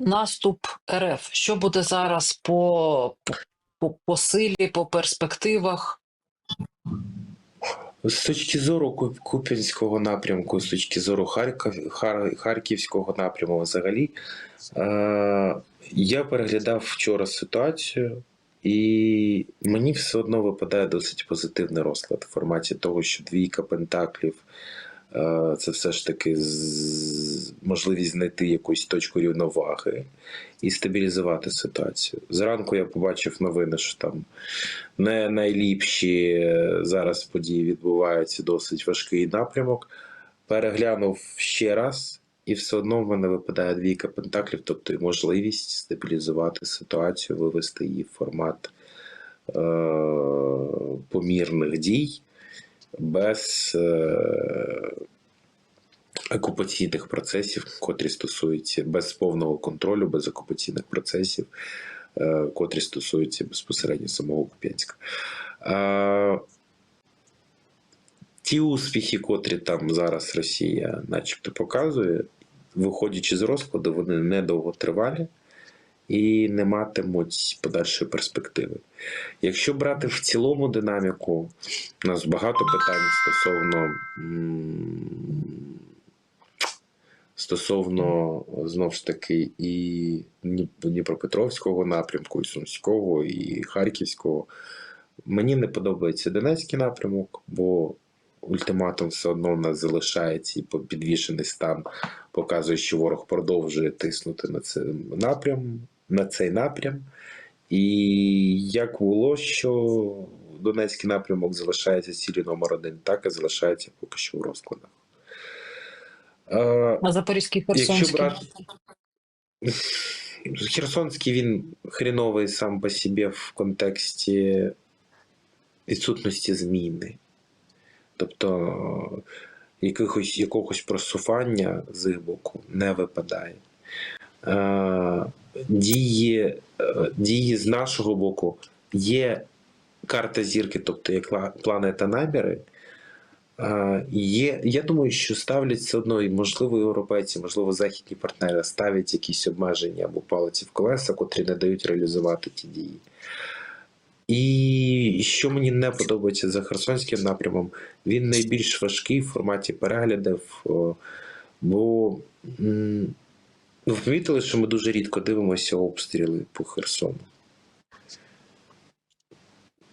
наступ РФ. Що буде зараз по, по, по силі, по перспективах? З точки зору Куп- Куп'янського напрямку, з точки зору Харків, Хар, Харківського напряму взагалі, е, я переглядав вчора ситуацію, і мені все одно випадає досить позитивний розклад в форматі того, що двійка пентаклів це все ж таки можливість знайти якусь точку рівноваги і стабілізувати ситуацію. Зранку я побачив новини, що там не найліпші е, зараз події відбуваються досить важкий напрямок. Переглянув ще раз, і все одно в мене випадає двійка пентаклів, тобто і можливість стабілізувати ситуацію, вивести її в формат е- помірних дій без е- окупаційних процесів, котрі стосуються без повного контролю, без окупаційних процесів, е, котрі стосуються безпосередньо самого Куп'янська. Ті успіхи, котрі там зараз Росія, начебто, показує, виходячи з розкладу, вони недовготривалі і не матимуть подальшої перспективи. Якщо брати в цілому динаміку, у нас багато питань стосовно. Стосовно знов ж таки і Дніпропетровського напрямку, і Сумського, і Харківського. Мені не подобається Донецький напрямок, бо ультиматум все одно в нас залишається і підвішений стан показує, що ворог продовжує тиснути на цей напрям, на цей напрям. І як було, що Донецький напрямок залишається цілі номер один, так і залишається поки що в розкладах. На Запорізький Херсонський? брати Херсонський він хріновий сам по собі в контексті відсутності зміни. Тобто якихось, якогось просування з їх боку не випадає. Е, Дії, е, дії з нашого боку є карта зірки, тобто ла- планета наміри. Е, Є, я думаю, що ставлять все одно, і можливо, європейці, можливо, західні партнери ставлять якісь обмеження або палиці в колеса, котрі не дають реалізувати ті дії. І що мені не подобається за Херсонським напрямом, він найбільш важкий в форматі переглядів, бо ви помітили, що ми дуже рідко дивимося обстріли по Херсону.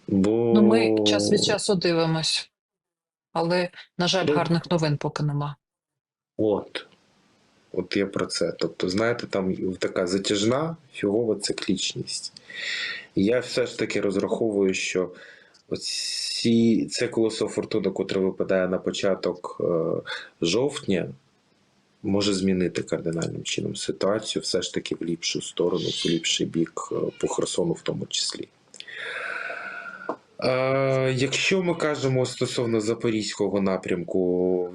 Бо... Ну, ми час від часу дивимось. Але, на жаль, Ну, гарних новин поки нема. От. От я про це. Тобто, знаєте, там така затяжна фігова циклічність. Я все ж таки розраховую, що оці, це колесо фортуни, котре випадає на початок е, жовтня, може змінити кардинальним чином ситуацію, все ж таки в ліпшу сторону, в ліпший бік е, по Херсону, в тому числі. Е, якщо ми кажемо стосовно запорізького напрямку,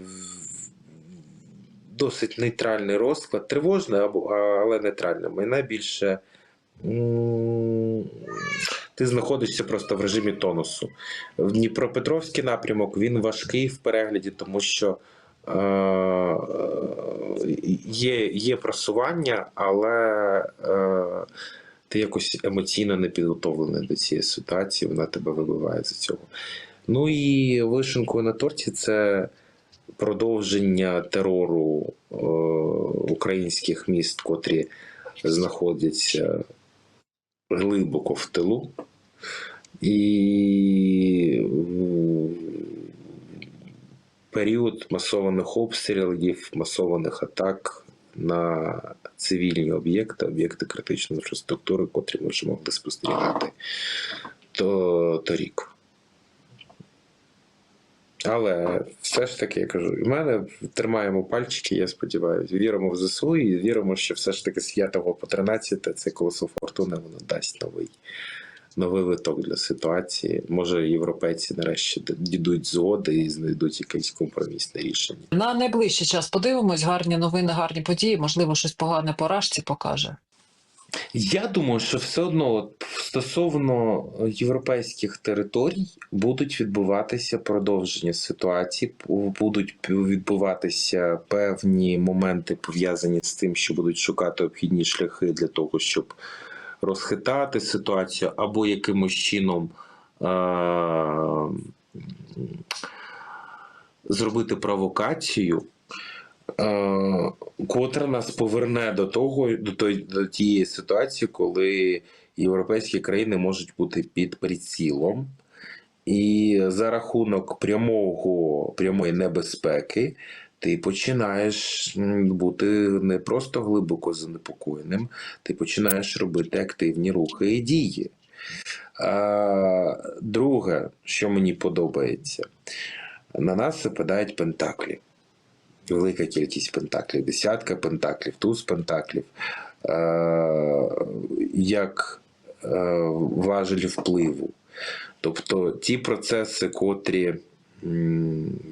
досить нейтральний розклад, тривожний, але нейтральний. Ми найбільше ти знаходишся просто в режимі тонусу. Дніпропетровський напрямок він важкий в перегляді, тому що є, є просування, але е, ти якось емоційно не підготовлений до цієї ситуації, вона тебе вибиває з цього. Ну і вишенкою на торті це продовження терору е, українських міст, котрі знаходяться глибоко в тилу. І період масованих обстрілів, масованих атак на цивільні об'єкти, об'єкти критичної інфраструктури, котрі ми вже могли спостерігати то, торік. Але все ж таки я кажу, в мене тримаємо пальчики, я сподіваюся, віримо в ЗСУ і віримо, що все ж таки з 5 по 13 це колесо фортуни воно дасть новий, новий виток для ситуації. Може, європейці нарешті дійдуть згоди і знайдуть якесь компромісне рішення. На найближчий час подивимось, гарні новини, гарні події. Можливо, щось погане по рашці покаже. Я думаю, що все одно от, стосовно європейських територій будуть відбуватися продовження ситуації, будуть відбуватися певні моменти пов'язані з тим, що будуть шукати обхідні шляхи для того, щоб розхитати ситуацію, або якимось чином е- зробити провокацію. Е, котра нас поверне до того, до, той, до тієї ситуації, коли європейські країни можуть бути під прицілом, і за рахунок прямого, прямої небезпеки ти починаєш бути не просто глибоко занепокоєним, ти починаєш робити активні рухи і дії. Друге, що мені подобається, на нас випадають пентаклі велика кількість пентаклів, десятка пентаклів, туз пентаклів, як е- важель впливу. Тобто ті процеси, котрі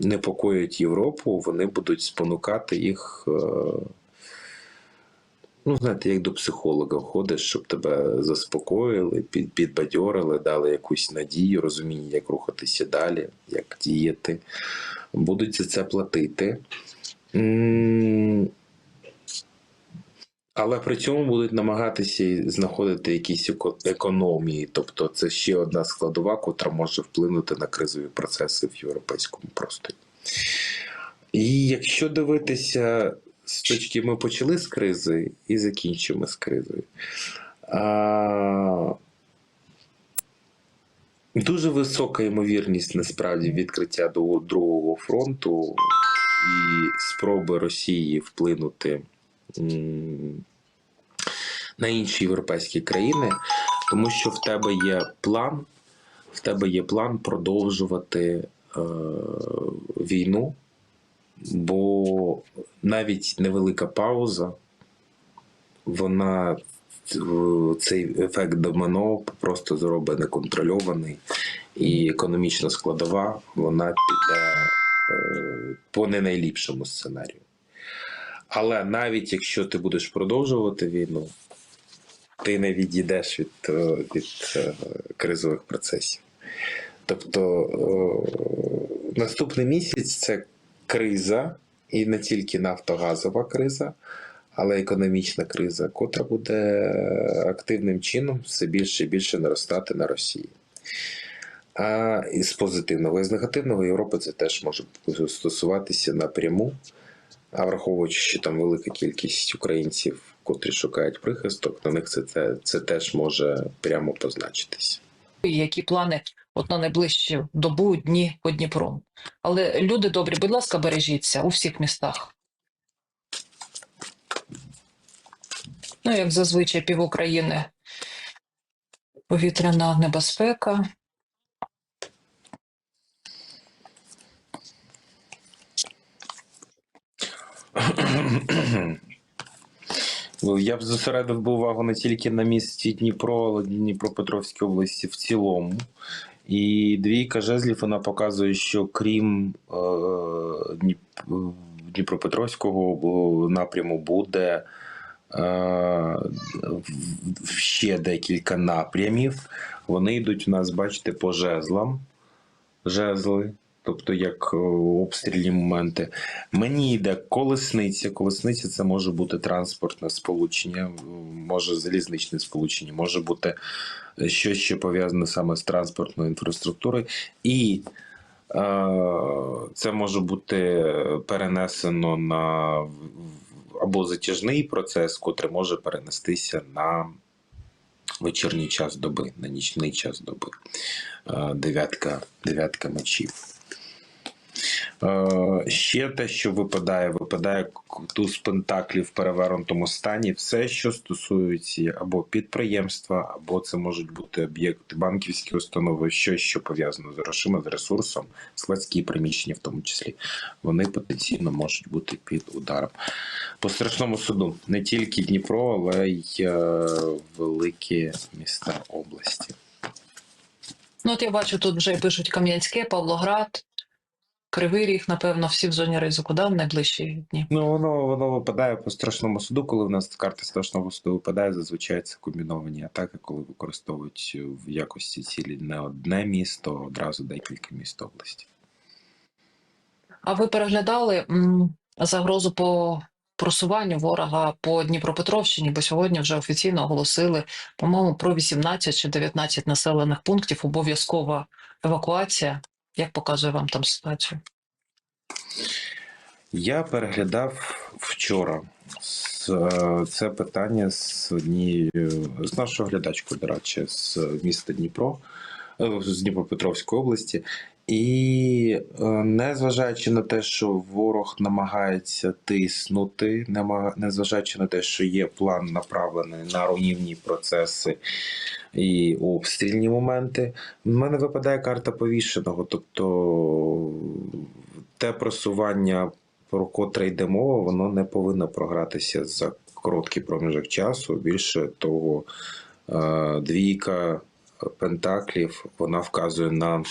непокоять Європу, вони будуть спонукати їх. Е- Ну, знаєте, як до психолога ходиш, щоб тебе заспокоїли, під, підбадьорили, дали якусь надію, розуміння, як рухатися далі, як діяти. Будуть за це платити. Але при цьому будуть намагатися знаходити якісь економії. Тобто це ще одна складова, котра може вплинути на кризові процеси в європейському просторі. І якщо дивитися з точки, ми почали з кризи і закінчимо з кризою. А, дуже висока ймовірність насправді відкриття до другого фронту і спроби Росії вплинути на інші європейські країни, тому що в тебе є план, в тебе є план продовжувати е, війну, бо навіть невелика пауза, вона е, цей ефект домино просто зробить неконтрольований, і економічна складова вона піде е, по не найліпшому сценарію. Але навіть якщо ти будеш продовжувати війну, ти не відійдеш від, е, від е, кризових процесів. Тобто наступний місяць це криза, і не тільки нафтогазова криза, але економічна криза, котра буде активним чином все більше і більше наростати на Росії. А із позитивного, і з негативного Європи це теж може стосуватися напряму. А враховуючи, що там велика кількість українців, котрі шукають прихисток, на них це, це, це теж може прямо позначитись. які плани от на найближчу добу, дні по Дніпру. Але люди добрі, будь ласка, бережіться у всіх містах. Ну, як зазвичай, пів України повітряна небезпека. Я б зосередив би увагу не тільки на місті Дніпро, але й Дніпропетровській області в цілому. І двійка жезлів вона показує, що крім е, Дніпропетровського напряму буде е, ще декілька напрямів. Вони йдуть у нас, бачите, по жезлам. Жезли, тобто як е, обстрільні моменти. Мені йде колесниця. Колесниця це може бути транспортне сполучення, може залізничне сполучення, може бути щось, що пов'язане саме з транспортною інфраструктурою. І е, це може бути перенесено на або затяжний процес, котрий може перенестися на вечірній час доби, на нічний час доби. Е, дев'ятка, дев'ятка мечів. Е, Ще те, що випадає, випадає туз пентаклів в перевернутому стані. Все, що стосується або підприємства, або це можуть бути об'єкти, банківські установи, щось, що пов'язано з грошима, з ресурсом, складські приміщення, в тому числі, вони потенційно можуть бути під ударом. По страшному суду не тільки Дніпро, але й е, великі міста області. Ну, от я бачу, тут вже пишуть Кам'янське, Павлоград, Кривий ріг, напевно, всі в зоні ризику, да, в найближчі дні. Ну, воно, воно випадає по страшному суду, коли в нас карта страшного суду випадає, зазвичай це комбіновані атаки, коли використовують в якості цілі не одне місто, а одразу декілька міст області. А ви переглядали м, загрозу по просуванню ворога по Дніпропетровщині, бо сьогодні вже офіційно оголосили, по-моєму, про 18 чи 19 населених пунктів обов'язкова евакуація. Як показує вам там ситуацію? Я переглядав вчора це питання з однією з нашою глядачкою, до речі, з міста Дніпро, е, з Дніпропетровської області. І е, незважаючи на те, що ворог намагається тиснути, незважаючи на те, що є план направлений на руйнівні процеси і обстрільні моменти, в мене випадає карта повішеного. Тобто те просування, про котре йде мова, воно не повинно програтися за короткий проміжок часу. Більше того, е, двійка пентаклів вона вказує на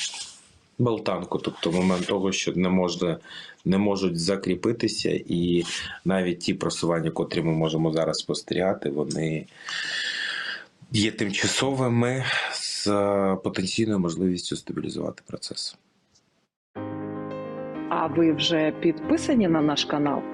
болтанку, тобто момент того, що не можна, не можуть закріпитися, і навіть ті просування, котрі ми можемо зараз спостерігати, вони є тимчасовими з е, потенційною можливістю стабілізувати процес. А ви вже підписані на наш канал?